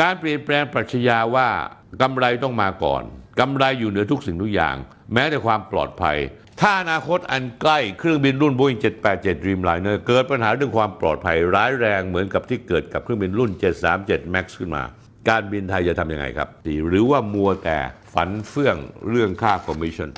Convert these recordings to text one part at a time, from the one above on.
การเปลี่ยนแปลงปรัชญาว่ากำไรต้องมาก่อนกำไรอยู่เหนือทุกสิ่งทุกอย่าง แม้แต่ความปลอดภัย ถ้าอนาคตอันใกล้เครื่องบินรุ่น Boeing 787 Dreamliner เกิดปัญหาเรื่องความปลอดภัยร้ายแรงเหมือนกับที่เกิดกับเครื่องบินรุ่น 737 MAX ขึ้นมา การบินไทยจะทำยังไงครับ หรือว่ามัวแต่ฝันเฟื่องเรื่องค่าคอมมิชชั่น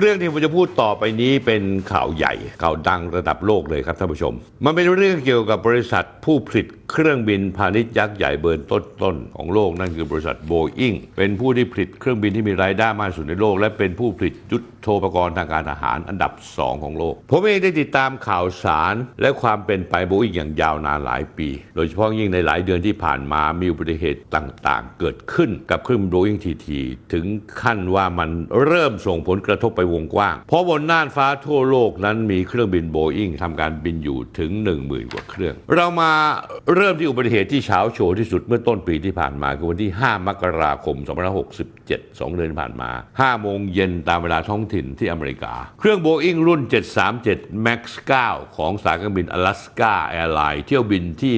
เรื่องที่ผมจะพูดต่อไปนี้เป็นข่าวใหญ่ข่าวดังระดับโลกเลยครับท่านผู้ชม มันเป็นเรื่องเกี่ยวกับบริษัทผู้ผลิตเครื่องบินพาณิชย์ยักษ์ใหญ่เบอร์ต้นๆของโลกนั่นคือบริษัทโบอิงเป็นผู้ที่ผลิตเครื่องบินที่มีรายได้มากสุดในโลก และเป็นผู้ผลิตยุทโธปกรณ์ทางการทหารอันดับ 2 ของโลก ผมเองได้ติดตามข่าวสารและความเป็นไปโบอิงอย่างยาวนานหลายปี โดยเฉพาะยิ่งในหลายเดือนที่ผ่านมามีอุบัติเหตุต่างๆ เกิดขึ้นกับเครื่องบินโบอิงทีทีถึงขั้นว่ามันเริ่มส่งผลกระทบไปวงกว้าง เพราะบนน่านฟ้าทั่วโลกนั้นมีเครื่องบินโบอิงทำการบินอยู่ถึง 10,000 กว่าเครื่อง เรามาเริ่มที่อุบัติเหตุที่เช้าโชว์ที่สุดเมื่อต้นปีที่ผ่านมาคือวันที่ 5 มกราคม 2567 2 เดือนผ่านมา 5 โมงเย็นตามเวลาท้องถิ่นที่อเมริกา เครื่องโบอิงรุ่น 737 MAX 9 ของสายการบิน Alaska Airlines เที่ยวบินที่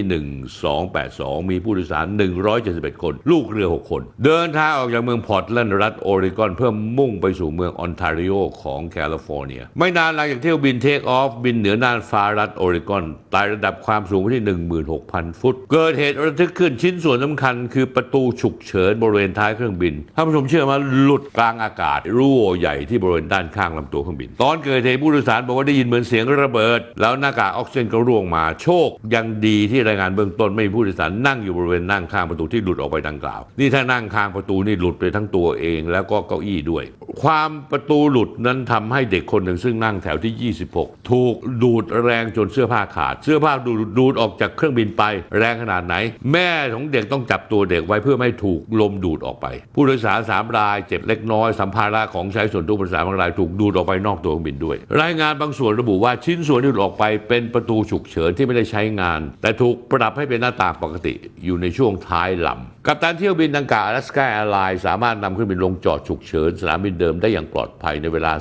1282 มีผู้โดยสาร 171 คน ลูกเรือ 6 คน เดินทางออกจากเมืองพอร์ตแลนด์รัฐโอเรกอนเพื่อมุ่งไปสู่เมืองออนทาริโอของแคลิฟอร์เนีย ไม่นานหลังจากเที่ยวบินเทคออฟบินเหนือน่านฟ้ารัฐโอเรกอนไต่ระดับความสูงไปที่ 16,000ฟุต เกิดเหตุระทึกขึ้นชิ้นส่วนสำคัญ คือประตูฉุกเฉินบริเวณท้ายเครื่องบินท่านผู้ชมเชื่อไหมาหลุดกลางอากาศรั่วใหญ่ที่บริเวณด้านข้างลำตัวเครื่องบิน ตอนเกิดเหตุผู้โดยสารบอกว่าได้ยินเหมือนเสียงระเบิด แล้วหน้ากากออกซิเจนก็ร่วงมาโชค ยังดีที่รายงานเบื้องต้นไม่มีผู้โดยสารนั่งอยู่บริเวณนั่งข้างประตูที่หลุดออกไปดังกล่าว นี่ถ้านั่งข้างประตูนี่หลุดไปทั้งตัวเอง แล้วก็เก้าอี้ด้วย ความประตูหลุดนั้นทำให้เด็กคนหนึ่งซึ่งนั่งแถวที่ 26 ถูกดูดแรงจนเสื้อผ้าขาด เสื้อผ้าดูดดูดออกจากเครื่องบินไป แรงขนาดไหน แม่ของเด็กต้องจับตัวเด็กไว้เพื่อไม่ถูกลมดูดออกไป ผู้โดยสารสามรายเจ็บเล็กน้อยสัมภาระของใช้ส่วนตัวผู้โดยสารบางรายถูกดูดออกไปนอกตัวเครื่องบินด้วย รายงานบางส่วนระบุว่าชิ้นส่วนที่หลุดออกไปเป็นประตูฉุกเฉินที่ไม่ได้ใช้งาน แต่ถูกปรับให้เป็นหน้าต่างปกติอยู่ในช่วงท้ายลำ กัปตันเที่ยวบินดังกล่าว Alaska Airlines สามารถนำเครื่องบินลงจอดฉุกเฉิน สนามบินเดิมได้อย่างปลอดภัยในเวลา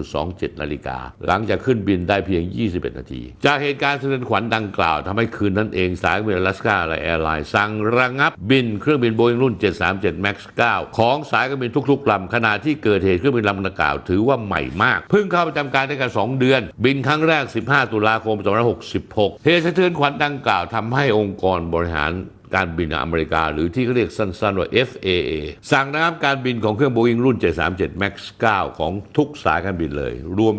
17.27 นาฬิกา หลังจากขึ้นบินได้เพียง 21 นาที จากเหตุการณ์สะเทือนขวัญดังกล่าวทำให้คืนนั้นเองสายการบิน Alaska Airlines สั่งระงับบินเครื่องบิน Boeing รุ่น 737 MAX 9 ของสายการบินทุกๆลำขณะที่เกิดเหตุเครื่องบินลำดังกล่าวถือว่าใหม่มาก เพิ่งเข้าประจำการได้แค่2เดือน บินครั้งแรก 15 ตุลาคม 2566 เหตุสะเทือนขวัญดังกล่าวทำให้องค์กรบริหาร การบินอเมริกา หรือที่เขาเรียกสั้นๆว่า FAA สั่งระงับการบินของเครื่อง Boeing รุ่น 737 MAX 9 ของทุกสายการบินเลย รวม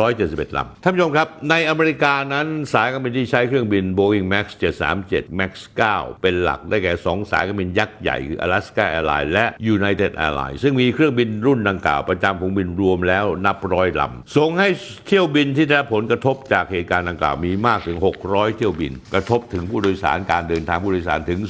171 ลำท่านผู้ชมครับ ในอเมริกานั้นสายการบินที่ใช้เครื่องบิน Boeing Max 737 Max 9 เป็นหลักได้แก่ 2 สายการบินยักษ์ใหญ่คือ Alaska Airlines และ United Airlines ซึ่งมีเครื่องบินรุ่นดังกล่าวประจำของบินรวมแล้วนับร้อยลำส่งให้เที่ยวบินที่ได้ผลกระทบจากเหตุการณ์ดังกล่าวมีมากถึง 600 เที่ยวบิน กระทบถึงผู้โดยสารการเดินทางผู้โดยสารถึงึง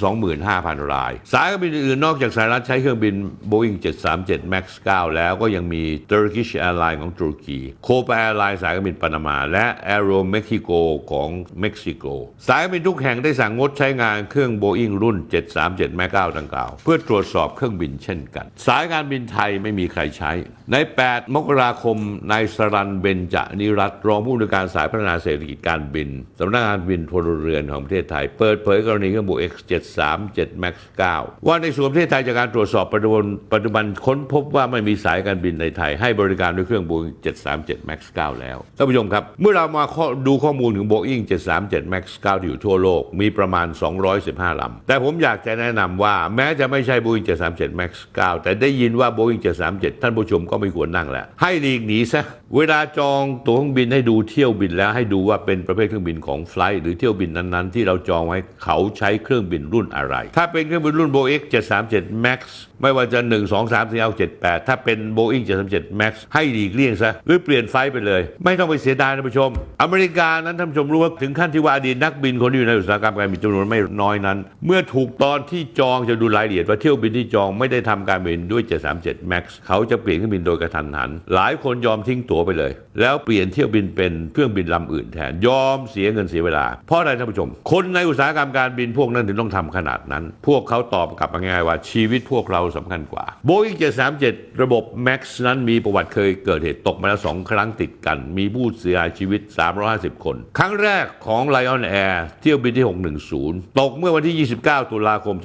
25,000 ราย สายการบินอื่นนอกจากสหรัฐใช้เครื่องบิน Boeing 737 MAX 9 แล้วก็ยังมี Turkish Airlines ของตุรกี Copa Airlines สายการบินปานามา และ Aero Mexico ของเม็กซิโก สายการบินทุกแห่งได้สั่งงดใช้งานเครื่อง Boeing รุ่น 737 MAX 9ดังกล่าว เพื่อตรวจสอบเครื่องบินเช่นกัน สายการบินไทยไม่มีใครใช้ ใน 8 มกราคมนายสรันเบญจนิรัตรองผู้อำนวยการสายพัฒนาเศรษฐกิจการบินสำนักงานบินพลเรือนของประเทศไทย เปิดเผยกรณีเครื่อง Boeing 737max9 ว่าในส่วนประเทศไทยจากการตรวจสอบปัจจุบันปัจจุบันค้นพบว่าไม่มีสายการบินในไทย ให้บริการด้วยเครื่อง Boeing 737 MAX 9 แล้วท่านผู้ชมครับ เมื่อเรามาดูข้อมูลถึง Boeing 737 MAX 9 ที่อยู่ทั่วโลก มีประมาณ 215 ลำ แต่ผมอยากจะแนะนำว่าแม้จะไม่ใช่ Boeing 737 MAX 9 แต่ได้ยินว่า Boeing 737 ท่านผู้ชมก็ไม่ควรนั่งแล้ว ให้หลีกหนีซะเวลาจองตั๋วเครื่องบินให้ดูเที่ยวบินแล้วให้ดูว่าเป็นประเภทเครื่องบินของไฟล์หรือเที่ยวบินนั้นๆ ที่เราจองไว้เขาใช้เครื่องบินรุ่นอะไร ถ้าเป็นเครื่องบินรุ่น Boeing 737 MAX ไม่ว่าจะ 1 2 3 4 5 7 8 ถ้าเป็น Boeing 737 MAX ให้หลีกเลี่ยงซะ หรือเปลี่ยนไฟล์ไปเลย ไม่ต้องไปเสียดายท่านผู้ชม อเมริกานั้นท่านผู้ชมรู้ว่าถึงขั้นที่ว่าอดีตนักบินคนที่อยู่ในอุตสาหกรรมการบินจำนวนไม่น้อยนั้น เมื่อถูกตอนที่จองจะดูรายละเอียดว่าเที่ยวบินที่จองไม่ได้ทำการบินด้วย 737 MAX เขาจะเปลี่ยนเครื่องบินโดยกระทันหัน หลายคนยอมทิ้งตั๋วไปเลย แล้วเปลี่ยนเที่ยวบินเป็นเครื่องบินลำอื่นแทนยอมเสียเงินเสียเวลา เพราะอะไรท่านผู้ชม คนในอุตสาหกรรมการบินพวกนั้นถึงต้องต้องทำขนาดนั้น พวกเขาตอบกลับมาง่ายว่าชีวิตพวกเราสำคัญกว่า Boeing 737 ระบบ MAX นั้นมีประวัติเคยเกิดเหตุตกมาแล้วสองครั้งติดกัน มีผู้เสียชีวิต 350 คน ครั้งแรกของ Lion Air เที่ยวบินที่ 610 ตกเมื่อวันที่ 29 ตุลาคม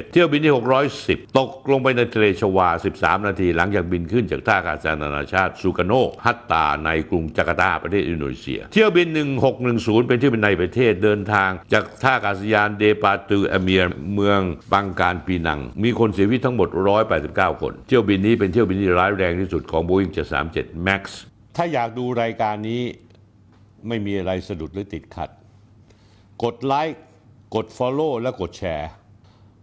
1 เที่ยวบินที่ 610 ตกลงไปในทะเลชวา 13 นาที หลังจากบินขึ้นจากท่าอากาศยานนานาชาติ ซูกาโนฮัตตาในกรุงจาการ์ตาประเทศอินโดนีเซีย เที่ยวบิน 1610 เป็นเที่ยวบินในประเทศเดินทาง จากท่าอากาศยานเดปาตูอเมียร์เมืองบังการปีนัง มีคนเสียชีวิตทั้งหมด 189 คน เที่ยวบินนี้เป็นเที่ยวบินที่ร้ายแรงที่สุดของ Boeing 737 MAX ถ้าอยากดูรายการนี้ไม่มีอะไรสะดุดหรือติดขัด กดไลค์ กด Follow และกดแชร์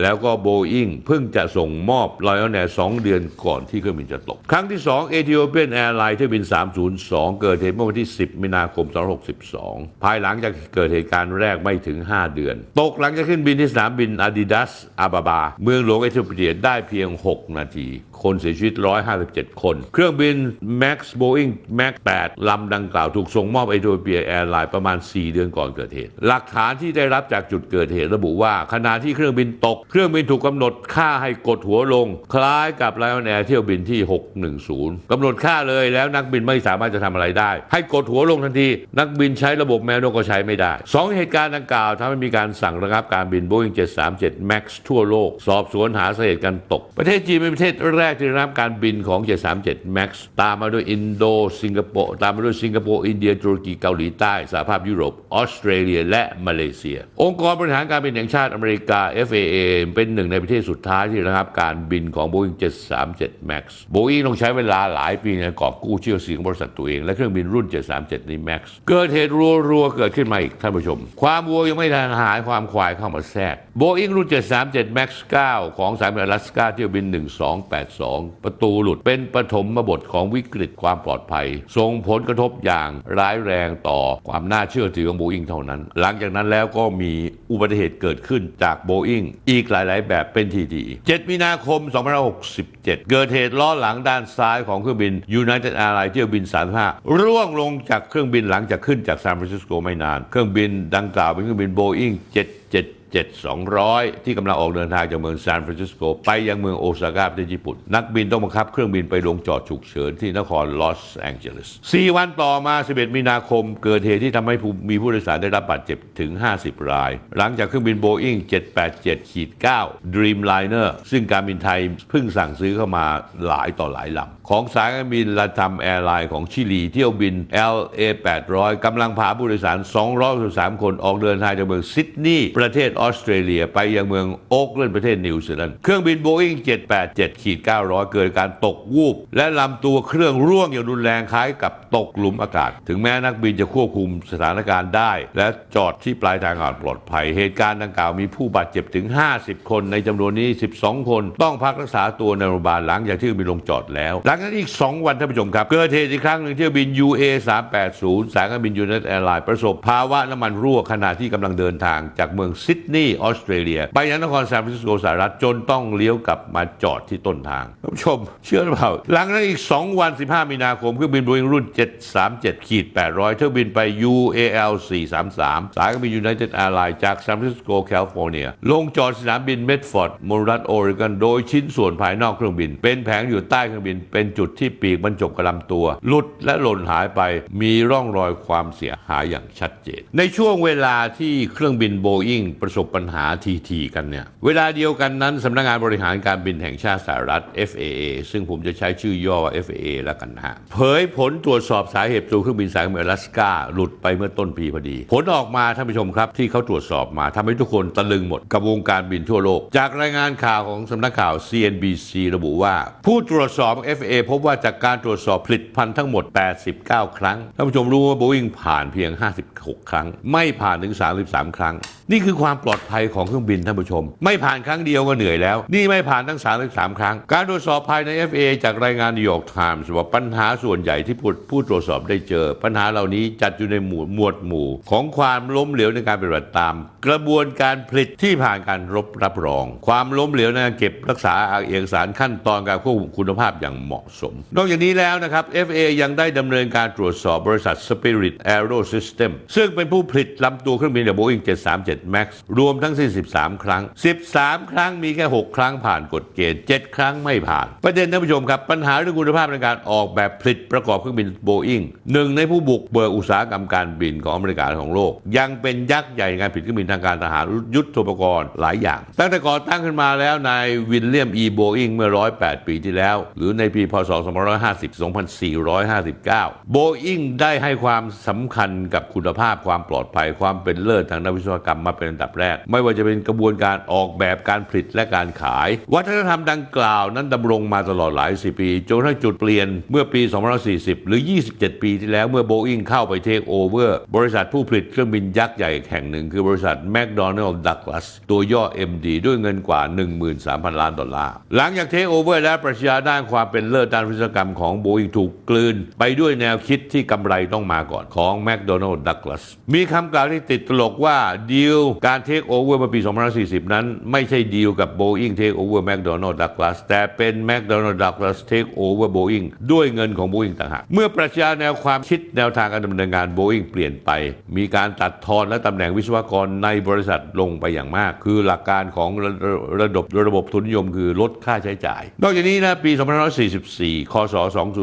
แล้วก็โบอิงเพิ่งจะส่งมอบ Lion Air 2เดือนก่อนที่เครื่องบินจะตก ครั้งที่2 Ethiopian Airlines เที่ยวบิน 302 เกิดเหตุเมื่อวันที่ 10 มีนาคม 2562 ภายหลังจากเกิดเหตุการณ์แรกไม่ถึง 5 เดือน ตกหลังจากขึ้นบินที่สนามบินอาดิดาสอาบาบา เมืองหลวงเอธิโอเปียได้เพียง 6 นาที คนเสียชีวิต 157 คน เครื่องบิน Max Boeing Max 8 ลำดังกล่าวถูกส่งมอบเอธิโอเปียแอร์ไลน์ประมาณ 4 เดือนก่อนเกิดเหตุ หลักฐานที่ได้รับจากจุดเกิดเหตุระบุว่าขณะที่เครื่องบินตกเครื่องบินถูกกำหนดค่าให้กดหัวลง คล้ายกับ Lion Air เที่ยวบินที่ 610กำหนดค่าเลยแล้วนักบินไม่สามารถจะทำอะไรได้ ให้กดหัวลงทันที นักบินใช้ระบบแมนนวลก็ใช้ไม่ได้สองเหตุการณ์ดังกล่าวทำให้มีการสั่งระงับการบิน Boeing 737 MAX ทั่วโลก สอบสวนหาสาเหตุการตก ประเทศจีนเป็นประเทศแรกที่ระงับการบินของ 737 MAX ตามมาด้วยอินโดสิงคโปร์ตามมาด้วยสิงคโปร์อินเดียตุรกีเกาหลีใต้สหภาพยุโรปออสเตรเลีย และมาเลเซีย องค์กรบริหารการบินแห่งชาติอเมริกา FAA เป็นหนึ่งในประเทศสุดท้ายที่ระงับการบินของ Boeing 737 MAX Boeing ต้องใช้เวลาหลายปีในการกอบกู้เชื่อเสียงบริษัทตัวเอง และเครื่องบินรุ่น 737 นี้ MAX เกิดเหตุรัวๆเกิดขึ้นมาอีกท่านผู้ชม ความวัวยังไม่ทันหายความควายเข้ามาแทรก Boeing รุ่น 737 MAX 9 ของสายการบินอลาสก้าเที่ยวบิน 1282 ประตูหลุดเป็นปฐมบทของวิกฤตความปลอดภัย ส่งผลกระทบอย่างร้ายแรงต่อความน่าเชื่อถือของ Boeing เท่านั้น หลังจากนั้นแล้วก็มีอุบัติเหตุเกิดขึ้นจาก Boeing อีกหลาย ๆ แบบเป็นทีดี7มีนาคม 2567 เกิดเหตุล้อหลังด้านซ้ายของเครื่องบิน United Airlines เที่ยวบิน 35 ร่วงลงจากเครื่องบินหลังจากขึ้นจากซานฟรานซิสโกไม่นาน เครื่องบินดังกล่าวเป็นเครื่องบิน Boeing 7 7200 ที่กำลังออกเดินทางจากเมืองซานฟรานซิสโก ไปยังเมืองโอซาก้าประเทศญี่ปุ่น นักบินต้องบังคับเครื่องบินไปลงจอดฉุกเฉินที่นครลอสแองเจลิส 4 วันต่อมา 11 มีนาคม เกิดเหตุที่ทำให้ผู้มีผู้โดยสารได้รับบาดเจ็บถึง 50 ราย หลังจากเครื่องบิน Boeing 787-9 Dreamliner ซึ่งการบินไทยเพิ่งสั่งซื้อเข้ามาหลายต่อหลายลำของสายการบินลาตัมแอร์ไลน์ของชิลีเที่ยวบิน LA 800 กำลังพาผู้โดยสาร 263 คนออกเดินทางจากเมืองซิดนีย์ประเทศอออสเตรเลียไปยังเมืองโอ๊กแลนด์ประเทศนิวซีแลนด์เครื่องบิน Boeing 787-900 เกิดการตกวูบ และลำตัวเครื่องร่วงอย่างรุนแรงคล้ายกับตกหลุมอากาศ ถึงแม้นักบินจะควบคุมสถานการณ์ได้ และจอดที่ปลายทางอ่างปลอดภัย เหตุการณ์ดังกล่าวมีผู้บาดเจ็บถึง 50 คน ในจำนวนนี้ 12 คน ต้องพักรักษาตัวในโรงพยาบาลหลังจากที่เครื่องบินลงจอดแล้ว หลังจากนั้นอีก 2 วันท่านผู้ชมครับ เกิดเหตุอีกครั้งหนึ่งเที่ยวบิน UA 380สายการบินยูเนตแอร์ไลน์ประสบภาวะน้ำมันรั่วขณะที่กำลังเดินทางจากเมืองซิดนีย์ออสเตรเลีย ไปยังนครซานฟรานซิสโกสหรัฐจนต้องเลี้ยวกลับมาจอดที่ต้นทางท่านผู้ชม เชื่อหรือเปล่า หลังนั้นอีก 2 วัน 15 มีนาคมเครื่องบิน Boeing รุ่น 737ขีด800เที่ยวบินไป UAL 433 สายการบิน United Airlines จากซานฟรานซิสโกแคลิฟอร์เนีย ลงจอดสนามบินเมดฟอร์ดมรัฐโอเรกอนโดยชิ้นส่วนภายนอกเครื่องบิน เป็นแผงอยู่ใต้เครื่องบิน เป็นจุดที่ปีกบรรจบกับลำตัว หลุดและหล่นหายไปมีร่องรอยความเสียหายอย่างชัดเจน ในช่วงเวลาที่เครื่องบินโบอิงประสบปัญหาทีๆกันเนี่ย เวลาเดียวกันนั้นสำนักงานบริหารการบินแห่งชาติสหรัฐ FAA ซึ่งผมจะใช้ชื่อย่อว่า FAA แล้วกันนะฮะ เผยผลตรวจสอบสาเหตุตัวเครื่องบินสายการบินอลาสก้าหลุดไปเมื่อต้นปีพอดี ผลออกมาท่านผู้ชมครับ ที่เขาตรวจสอบมาทำให้ทุกคนตะลึงหมดกับวงการบินทั่วโลก จากรายงานข่าวของสำนักข่าว CNBC ระบุว่า ผู้ตรวจสอบ FAA พบว่าจากการตรวจสอบผลิตภัณฑ์ทั้งหมด 89 ครั้งท่านผู้ชมรู้ว่า Boeing ผ่านเพียง 56 ครั้ง ไม่ผ่านถึง 33 ครั้งนี่คือความปลอดภัยของเครื่องบินท่านผู้ชม ไม่ผ่านครั้งเดียวก็เหนื่อยแล้ว นี่ไม่ผ่านทั้ง 33 ครั้ง การตรวจสอบภายใน FA จากรายงานนิวยอร์กไทมส์ว่าปัญหาส่วนใหญ่ที่ผู้ตรวจสอบได้เจอ ปัญหาเหล่านี้จัดอยู่ในหมวดหมวดหมู่ ของความล้มเหลวในการปฏิบัติตาม กระบวนการผลิตที่ผ่านการรบรับรอง ความล้มเหลวในการเก็บรักษาเอกสารขั้นตอนการควบคุมคุณภาพอย่างเหมาะสม นอกจากนี้แล้วนะครับ FA ยังได้ดำเนินการตรวจสอบบริษัท Spirit Aero System ซึ่งเป็นผู้ผลิตลำตัวเครื่องบินจาก Boeing 737 MAX รวมทั้งสิ้น13 ครั้ง 13 ครั้งมีแค่ 6 ครั้งผ่านกฎเกณฑ์ 7 ครั้งไม่ผ่าน ประเด็นท่านผู้ชมครับ ปัญหาเรื่องคุณภาพในการออกแบบผลิตประกอบเครื่องบิน Boeing หนึ่งในผู้บุกเบิกอุตสาหกรรมการบินของอเมริกาของโลก ยังเป็นยักษ์ใหญ่ในการผลิตเครื่องบินทางการทหารยุทโธปกรณ์หลายอย่าง ตั้งแต่ก่อตั้งขึ้นมาแล้วนายวิลเลียม E. Boeing เมื่อ 108 ปีที่แล้ว หรือในปีพศ 2550 2459 Boeing ได้ให้ความสำคัญกับคุณภาพความปลอดภัยความเป็นเลิศทางด้านวิศวกรรมมาเป็นอันดับแรก ไม่ว่าจะเป็นกระบวนการออกแบบการผลิตและการขาย วัฒนธรรมดังกล่าวนั้นดำรงมาตลอดหลายสิบปีจนกระทั่งจุดเปลี่ยนเมื่อปี 2540 หรือ 27 ปีที่แล้วเมื่อ Boeing เข้าไปเทคโอเวอร์บริษัทผู้ผลิตเครื่องบินยักษ์ใหญ่แห่งหนึ่ง คือบริษัท McDonnell Douglas ตัวย่อ MD ด้วยเงินกว่า 13,000 ล้านดอลลาร์ หลังจากเทคโอเวอร์และปรัชญาด้านความเป็นเลิศด้านวิศวกรรมของ Boeing ถูกกลืน ไปด้วยแนวคิดที่กำไรต้องมาก่อนของ McDonnell Douglas มีคำกล่าวที่ติดตลกว่าดีลการเทคโอเวอร์มาปี2540 นั้น ไม่ใช่ดีลกับ Boeing Take Over McDonnell Douglas แต่เป็น McDonnell Douglas Take Over Boeing ด้วยเงินของ Boeing ต่างหาก เมื่อปรัชญาแนวความคิดแนวทางการดำเนินงาน Boeing เปลี่ยนไป มีการตัดทอนและตำแหน่งวิศวกรในบริษัทลงไปอย่างมาก คือหลักการของระระระดบระบบทุนนิยมคือลดค่าใช้จ่าย นอกจากนี้นะปี 2544 คศ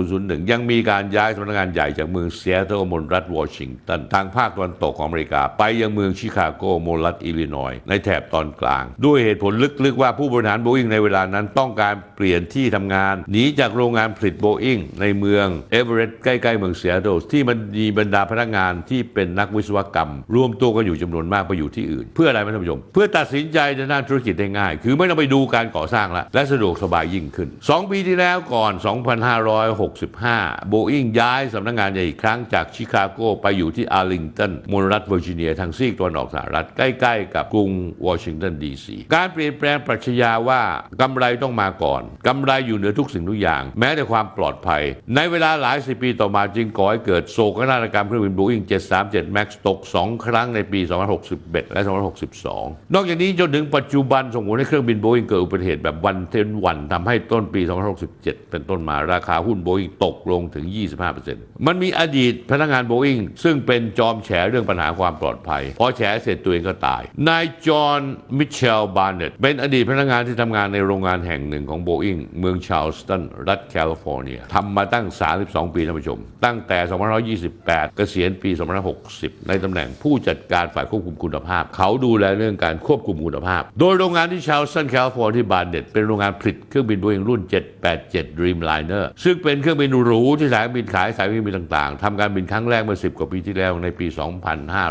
2001 ยังมีการย้ายสำนักงานใหญ่จากเมืองเซียโตรมณรัฐวอชิงตันทางภาคตะวันตกของอเมริกา ไปยังเมืองชิคาโกมรัฐอิลลินอยในแถบตอนกลาง ด้วยเหตุผลลึกๆว่าผู้บริหารโบอิงในเวลานั้นต้องการเปลี่ยนที่ทำงานหนีจากโรงงานผลิตโบอิงในเมืองเอเวอเรสต์ใกล้ๆเมืองเซียโตรที่มันมีบรรดาพนักงานที่เป็นนักวิศวกรรม รวมตัวกันอยู่จำนวนมากไปอยู่ที่อื่น เพื่ออะไรท่านผู้ชม เพื่อตัดสินใจในด้านธุรกิจได้ง่าย คือไม่ต้องไปดูการก่อสร้างละและสะดวกสบายยิ่งขึ้น 2 ปีที่แล้วก่อน 2565โบอิงย้ายสำนักงานใหญ่อีกครั้งจากชิคาโกไปอยู่ที่อาร์ลิงตันมณรัฐเวอร์จิเนียทางซีกตะวันออกสหรัฐใกล้ ๆ กับกรุงวอชิงตันดีซีการเปลี่ยนแปลงปรัชญาว่ากำไรต้องมาก่อนกำไรอยู่เหนือทุกสิ่งทุกอย่าง แม้แต่ความปลอดภัย ในเวลาหลายสิบปีต่อมาจึงก่อให้เกิดโศกนาฏกรรมเครื่องบินโบอิง737 MAX ตก 2 ครั้งในปี2561 และ2562 นอกจากนี้จนถึงปัจจุบันส่งผลให้เครื่องบินโบอิงเกิดอุบัติเหตุแบบวันเทนวันทำให้ต้นปี2567 เป็นต้นมาราคาหุ้นโบอิงตกลงถึง 25%มันมีอดีตพนักงานโบอิงซึ่งเป็นจอมแฉเรื่องปัญหาความปลอดภัยพอแฉเสร็จตัวเองก็ตาย นายจอห์น มิเชล บาร์เนตเป็นอดีตพนักงานที่ทำงานในโรงงานแห่งหนึ่งของโบอิงเมืองชาร์ลสตัน รัฐแคลิฟอร์เนียทำมาตั้ง 32 ปีท่านผู้ชม ตั้งแต่ 2528 เกษียณปี 2560 ในตำแหน่งผู้จัดการฝ่ายควบคุมคุณภาพ เขาดูแลเรื่องการควบคุมคุณภาพ โดยโรงงานที่ชาร์ลสตัน แคลิฟอร์เนียที่บาร์เนตเป็นโรงงานผลิตเครื่องบินโบอิงรุ่น 787 Dreamliner ซึ่งเป็นเครื่องบินหรูที่สายบินขายสายบินต่างๆทำการบินครั้งแรกเมื่อ 10 กว่าปีที่แล้วในปี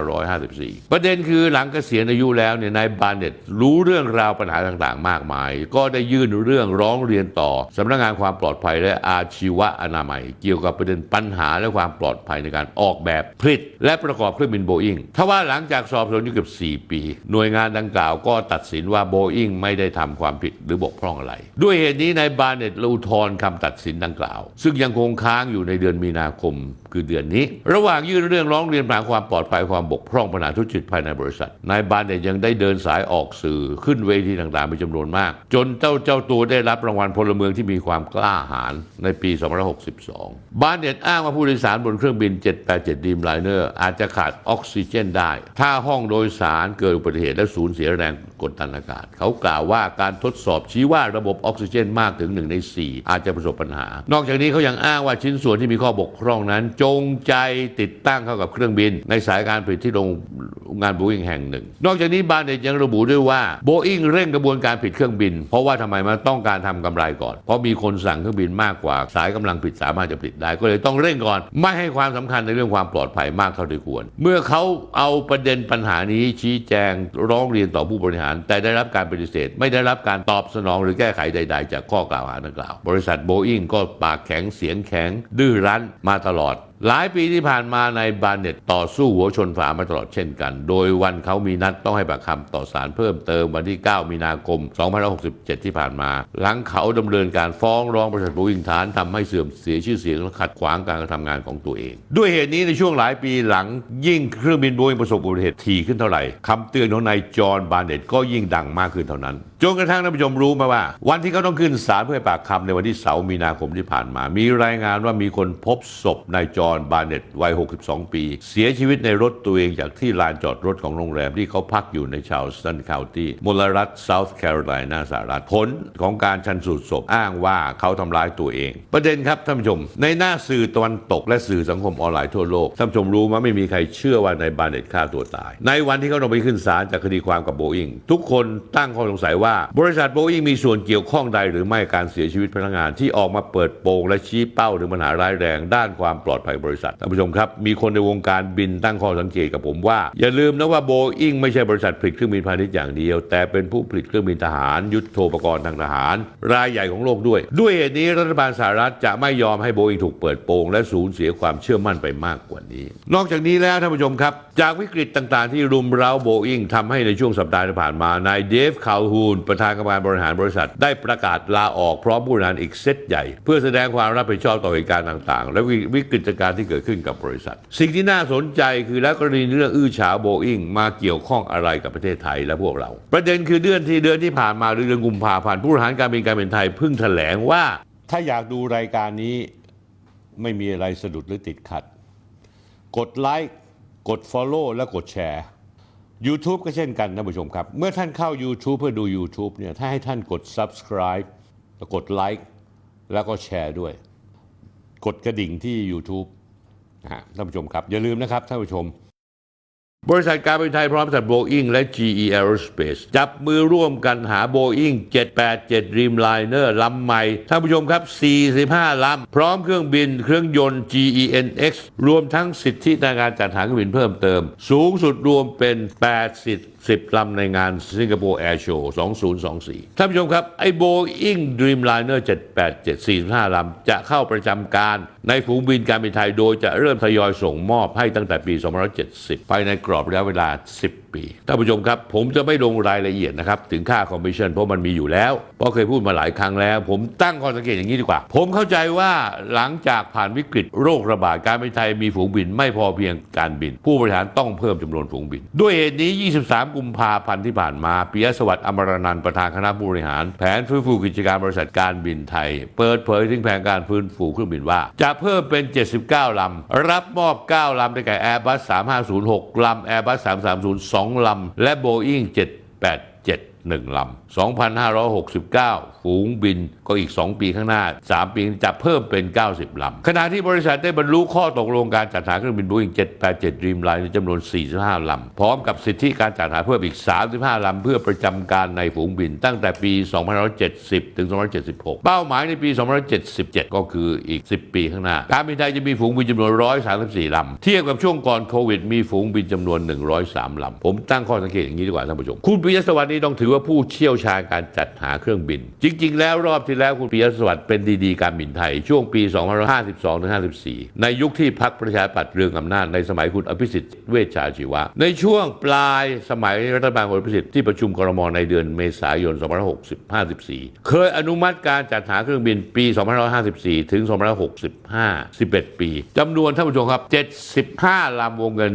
2554 ประเด็นคือหลังเกษียณอายุแล้วเนี่ยนายบาร์เน็ตรู้เรื่องราวปัญหาต่างๆ มากมาย ก็ได้ยื่นเรื่องร้องเรียนต่อสำนักงานความปลอดภัยและอาชีวะอนามัย เกี่ยวกับประเด็นปัญหาและความปลอดภัยในการออกแบบผลิต และประกอบเครื่องบินโบอิงทว่าหลังจากสอบสวนอยู่เกือบ4 ปี หน่วยงานดังกล่าวก็ตัดสินว่าโบอิงไม่ได้ทำความผิดหรือบกพร่องอะไร ด้วยเหตุนี้นายบาร์เน็ตอุทธรณ์คำตัดสินดังกล่าว ซึ่งยังคงค้างอยู่ในเดือนมีนาคมคือเดือนนี้ ระหว่างยื่นเรื่องร้องเรียนปัญหาความปลอดภัยความบกพร่องปัญหาทุจริตภายในบริษัทนายบาร์เนตยังได้เดินสายออกสื่อขึ้นเวทีต่างๆเป็นจำนวนมาก จนเจ้าเจ้าตัวได้รับรางวัลพลเมืองที่มีความกล้าหาญในปี 2562 บาร์เนตอ้างว่าผู้โดยสารบนเครื่องบิน 787ดีมไลเนอร์อาจจะขาดออกซิเจนได้ ถ้าห้องโดยสารเกิดอุบัติเหตุและสูญเสียแรงกดดันอากาศ เขากล่าวว่าการทดสอบชี้ว่าระบบออกซิเจนมากถึง 1 ใน 4 อาจจะประสบปัญหา นอกจากนี้เขายังอ้างว่าชิ้นส่วนที่มีข้อบกพร่องนั้น จงใจติดตั้งเข้ากับเครื่องบิน ในสายการผลิตที่โรงงานโบอิงแห่งหนึ่ง นอกจากนี้บาร์เนตยังระบุด้วยว่าโบอิงเร่งกระบวนการผลิตเครื่องบิน เพราะว่าทำไมมันต้องการทำกำไรก่อน เพราะมีคนสั่งเครื่องบินมากกว่า สายกำลังผลิตสามารถจะผลิตได้ ก็เลยต้องเร่งก่อน ไม่ให้ความสำคัญในเรื่องความปลอดภัยมากเท่าที่ควร เมื่อเขาเอาประเด็นปัญหานี้ชี้แจงร้องเรียนต่อผู้บริหาร แต่ได้รับการปฏิเสธ ไม่ได้รับการตอบสนองหรือแก้ไขใด ๆ จากข้อกล่าวหาดังกล่าว บริษัทโบอิงก็ปากแข็งเสียงแข็งดื้อรั้นมาตลอด หลายปีที่ผ่านมาในบาเน็ตต่อสู้หัวชนฝามาตลอดเช่นกัน โดยวันเขามีนัดต้องให้ปากคำต่อศาลเพิ่มเติมวันที่ 9 มีนาคม 2567 ที่ผ่านมา หลังเขาดำเนินการฟ้องร้องบริษัทโบอิงฐานทำให้เสื่อมเสียชื่อเสียงและขัดขวางการทำงานของตัวเอง ด้วยเหตุนี้ในช่วงหลายปีหลังยิ่งเครื่องบินโบอิงประสบอุบัติเหตุถี่ขึ้นเท่าไหร่คำเตือนของนายจอห์นบาเน็ตก็ยิ่งดังมากขึ้นเท่านั้นจนกระทั่งท่านผู้ชมรู้มาว่า วันที่เขาต้องขึ้นศาลเพื่อปากคำในวันที่เสาร์มีนาคมที่ผ่านมา มีรายงานว่ามีคนพบศพนายจอห์นบาเน็ตวัย 62 ปี เสียชีวิตในรถตัวเองจากที่ลานจอดรถของโรงแรมที่เขาพักอยู่ในชาวสตันคาวตี้มลรัฐเซาท์แคโรไลนาสหรัฐผลของการชันสูตรศพอ้างว่าเขาทำร้ายตัวเอง ประเด็นครับท่านผู้ชม ในหน้าสื่อตะวันตกและสื่อสังคมออนไลน์ทั่วโลกท่านผู้ชมรู้ว่าไม่มีใครเชื่อว่านายบาเน็ตฆ่าตัวตาย ในวันที่เขาต้องไปขึ้นศาลจากคดีความกับโบอิงทุกคนตั้งข้อสงสัยว่า บริษัทโบอิงมีส่วนเกี่ยวข้องใดหรือไม่การเสียชีวิตพนักงานที่ออกมาเปิดโปงและชี้เป้าถึงปัญหาร้ายแรงด้านความปลอดภัยบริษัทท่านผู้ชมครับ มีคนในวงการบินตั้งข้อสังเกตกับผมว่า อย่าลืมนะว่าโบอิงไม่ใช่บริษัทผลิตเครื่องบินพาณิชย์อย่างเดียว แต่เป็นผู้ผลิตเครื่องบินทหาร ยุทโธปกรณ์ทางทหาร รายใหญ่ของโลกด้วย ด้วยเหตุนี้รัฐบาลสหรัฐจะไม่ยอมให้โบอิงถูกเปิดโปง และสูญเสียความเชื่อมั่นไปมากกว่านี้ นอกจากนี้แล้วท่านผู้ชมครับ จากวิกฤตต่างๆ ที่รุมเร้าโบอิงทำให้ในช่วงสัปดาห์ที่ผ่านมานายเดฟคาลฮูนประธานกรรมการบริหารบริษัท ได้ประกาศลาออกพร้อมผู้บริหารอีกเซตใหญ่ เพื่อแสดงความรับผิดชอบต่อเหตุการณ์ต่างๆ และวิกฤตการณ์ที่เกิดขึ้นกับบริษัท สิ่งที่น่าสนใจคือแล้วกรณีเรื่องอื้อฉาวโบอิงมาเกี่ยวข้องอะไรกับประเทศไทยและพวกเรา ประเด็นคือเดือนที่เดือนที่ผ่านมาหรือเดือนกุมภาพันธ์ผู้บริหารการบินการบินไทยเพิ่งแถลงว่า ถ้าอยากดูรายการนี้ไม่มีอะไรสะดุดหรือติดขัด กดไลค์กด Follow และกดแชร์ YouTube ก็เช่นกันท่านผู้ชมครับ เมื่อท่านเข้า YouTube เพื่อดู YouTube เนี่ยถ้าให้ท่านกด Subscribe แล้วกดไลค์แล้วก็แชร์ด้วย กดกระดิ่งที่ YouTube ท่านผู้ชมครับ อย่าลืมนะครับท่านผู้ชม บริษัทการบินไทยพร้อมบริษัทโบอิงและ GE Aerospace จับมือร่วมกันหาโบอิง787 Dreamliner ลำใหม่ ท่านผู้ชมครับ 45 ลำ พร้อมเครื่องบินเครื่องยนต์ GENX รวมทั้งสิทธิในการจัดหาเครื่องบินเพิ่มเติม สูงสุดรวมเป็น 8 สิทธิ10 ลำในงานสิงคโปร์แอร์โชว์2024 ท่านผู้ชมครับ ไอ้โบอิง Dreamliner 787 45 ลำ จะเข้าประจำการในฝูงบินการบินไทยโดยจะเริ่มทยอยส่งมอบให้ตั้งแต่ปี2570 ภายในกรอบระยะเวลา 10ปีท่านผู้ชมครับ ผมจะไม่ลงรายละเอียดนะครับถึงค่าคอมมิชชั่นเพราะมันมีอยู่แล้วเพราะเคยพูดมาหลายครั้งแล้ว ผมตั้งข้อสังเกตอย่างนี้ดีกว่า ผมเข้าใจว่าหลังจากผ่านวิกฤตโรคระบาดการบินไทยมีฝูงบินไม่พอเพียงการบิน ผู้บริหารต้องเพิ่มจำนวนฝูงบิน ด้วยเหตุนี้ 23 กุมภาพันธ์ที่ผ่านมาปิยสวัสดิ์อมรนันท์ประธานคณะผู้บริหาร แผนฟื้นฟูกิจการบริษัทการบินไทย เปิดเผยถึงแผนการฟื้นฟูเครื่องบินว่า จะเพิ่มเป็น 79 ลำ รับมอบ 9 ลำได้แก่ Airbus 3506 ลำ Airbus 330 2ลำและ Boeing 787 1ลำ 2,569 ฝูงบินก็อีก 2 ปีข้างหน้า 3 ปีจะเพิ่มเป็น 90 ลำ ขณะที่บริษัทได้บรรลุข้อตกลงการจัดหาเครื่องบิน Boeing 787 Dreamliner จำนวน 45 ลำ พร้อมกับสิทธิการจัดหาเพิ่มอีก 35 ลำ เพื่อประจำการในฝูงบินตั้งแต่ปี 2570 ถึง 2576 เป้าหมายในปี 2577 ก็คืออีก 10 ปีข้างหน้า การบินไทยจะมีฝูงบินจำนวน 134 ลำ เทียบกับช่วงก่อนโควิดมีฝูงบินจำนวน 103 ลำ ผมตั้งข้อสังเกตอย่างนี้ดีกว่าท่านผู้ชม คุณปิยะสวัสดีต้องถือว่าผู้เชี่ยวชาญการจัดหาเครื่องบิน จริง ๆ แล้วรอบที่แล้วคุณปิยสวัสดิ์เป็นดีๆการบินไทย ช่วงปี 2552-54 ในยุคที่พรรคประชาธิปัตย์เรืองอำนาจในสมัยคุณอภิสิทธิ์เวชชาชีวะ ในช่วงปลายสมัยรัฐบาลคุณอภิสิทธิ์ที่ประชุมครมในเดือนเมษายน 2554 เคยอนุมัติการจัดหาเครื่องบินปี 2554 ถึง 2565 11 ปีจำนวนท่านผู้ชมครับ 75 ลำวงเงิน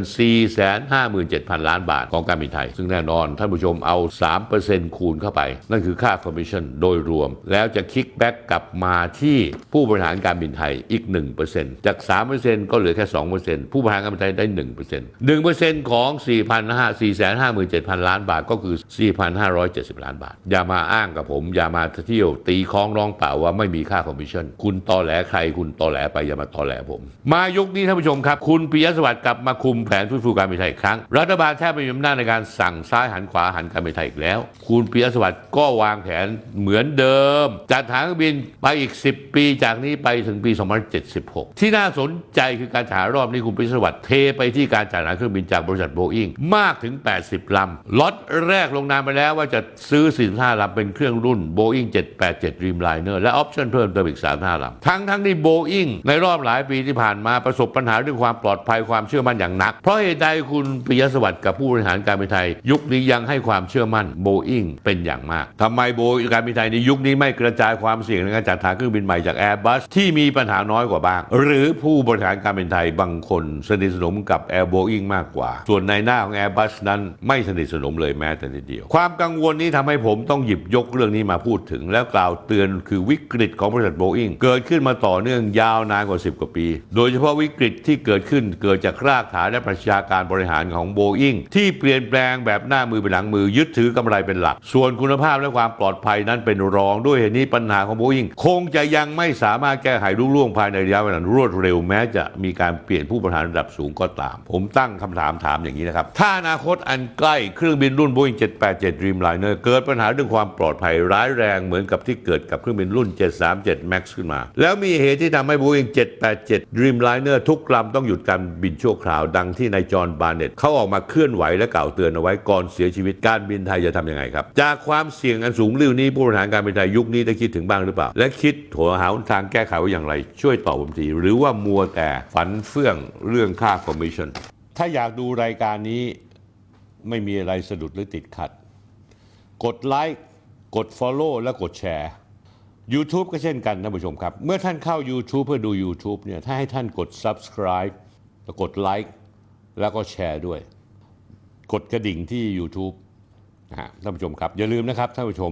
457,000 ล้านบาทของการบินไทย ซึ่งแน่นอนท่านผู้ชมเอา 3%คูณเข้าไป นั่นคือค่าคอมมิชชั่นโดยรวม แล้วจะคิกแบ็กกลับมาที่ผู้บริหารการบินไทยอีก 1%จาก 3%ก็เหลือแค่ 2%ผู้บริหารการบินไทยได้ 1% 1%ของ457,000 ล้านบาทก็คือ 4,570 ล้านบาท อย่ามาอ้างกับผม อย่ามาเที่ยวตีคล้องร้องเปล่าว่าไม่มีค่าคอมมิชชั่นคุณตอแหลใครคุณตอแหลไปอย่ามาตอแหลผม มายุคนี้ท่านผู้ชมครับ คุณปิยะสวัสดิ์กลับมาคุมแผนฟื้นฟูการบินไทยอีกครั้ง รัฐบาลแทบไม่มีอำนาจในการสั่งซ้ายหันขวาหันการบินไทยอีกแล้วคุณปิยสวัสดิ์ก็วางแผนเหมือนเดิม จัดหาเครื่องบินไปอีก 10 ปีจากนี้ไปถึงปี 2076 ที่น่าสนใจคือการจัดหารอบนี้คุณปิยสวัสดิ์เทไปที่การจัดหาเครื่องบินจากบริษัทโบอิงมากถึง 80 ลำล็อตแรกลงนามไปแล้วว่าจะซื้อ 45 ลำเป็นเครื่องรุ่น Boeing 787 Dreamliner และออปชั่นเพิ่มเติมอีก 35 ลำ ทั้งทั้งที่โบอิงในรอบหลายปีที่ผ่านมาประสบปัญหาเรื่องความปลอดภัยความเชื่อมั่นอย่างหนัก เพราะเหตุใดคุณปิยสวัสดิ์กับผู้บริหารการบินไทย ยุคนี้ยังให้ความเชื่อมั่นโบอิงเป็นอย่างมากทำไมโบการบินไทยในยุคนี้ไม่กระจายความเสี่ยงในการจัดหาเครื่องบินใหม่จาก Airbus ที่มีปัญหาน้อยกว่าบ้าง หรือผู้บริหารการบินไทยบางคนสนิทสนมกับ Air Boeing มากกว่า ส่วนในหน้าของ Airbus นั้นไม่สนิทสนมเลยแม้แต่นิดเดียว ความกังวลนี้ทำให้ผมต้องหยิบยกเรื่องนี้มาพูดถึง แล้วกล่าวเตือนคือวิกฤตของบริษัทโบอิงเกิดขึ้นมาต่อเนื่องยาวนานกว่า 10 กว่าปี โดยเฉพาะวิกฤตที่เกิดขึ้นเกิดจากรากฐานและประชาการบริหารของโบอิงที่เปลี่ยนแปลงแบบหน้ามือเป็นหลังมือยึดถือกำไรเป็นหลัก ส่วนคุณภาพและความปลอดภัยนั้นเป็นรองด้วยเหตุนี้ปัญหาของโบอิงคงจะยังไม่สามารถแก้ไขรุ่ล่วงภายในระยะเวลารวดเร็วแม้จะมีการเปลี่ยนผู้บริหารระดับสูงก็ตาม ผมตั้งคำถามถามอย่างนี้นะครับ ถ้าอนาคตอันใกล้เครื่องบินรุ่น Boeing 787 Dreamliner เกิดปัญหาเรื่องความปลอดภัยร้ายแรงเหมือนกับที่เกิดกับเครื่องบินรุ่น 737 MAX ขึ้นมา แล้วมีเหตุที่ทำให้ Boeing 787 Dreamliner ทุกลำต้องหยุดการบินชั่วคราวดังที่นายจอห์นบาร์เน็ตเขาออกมาเคลื่อนไหวและกล่าวเตือนเอาไว้ก่อนเสียชีวิตการบินไทยจะทำยังไงครับ จากความเสี่ยงอันสูงลิ่วนี้ผู้บริหารการบินไทยยุคนี้ได้คิดถึงบ้างหรือเปล่า และคิดโถหาหนทางแก้ไขว่าอย่างไร ช่วยตอบผมทีหรือว่ามัวแต่ฝันเฟื่องเรื่องค่าคอมมิชชั่นถ้าอยากดูรายการนี้ไม่มีอะไรสะดุดหรือติดขัด กดไลค์กด Follow และกดแชร์ YouTube ก็เช่นกันท่านผู้ชมครับ เมื่อท่านเข้า YouTube เพื่อดู YouTube เนี่ยถ้าให้ท่านกด Subscribe แล้วกดไลค์แล้วก็แชร์ด้วย กดกระดิ่งที่ YouTube นะฮะท่านผู้ชมครับอย่าลืมนะครับท่านผู้ชม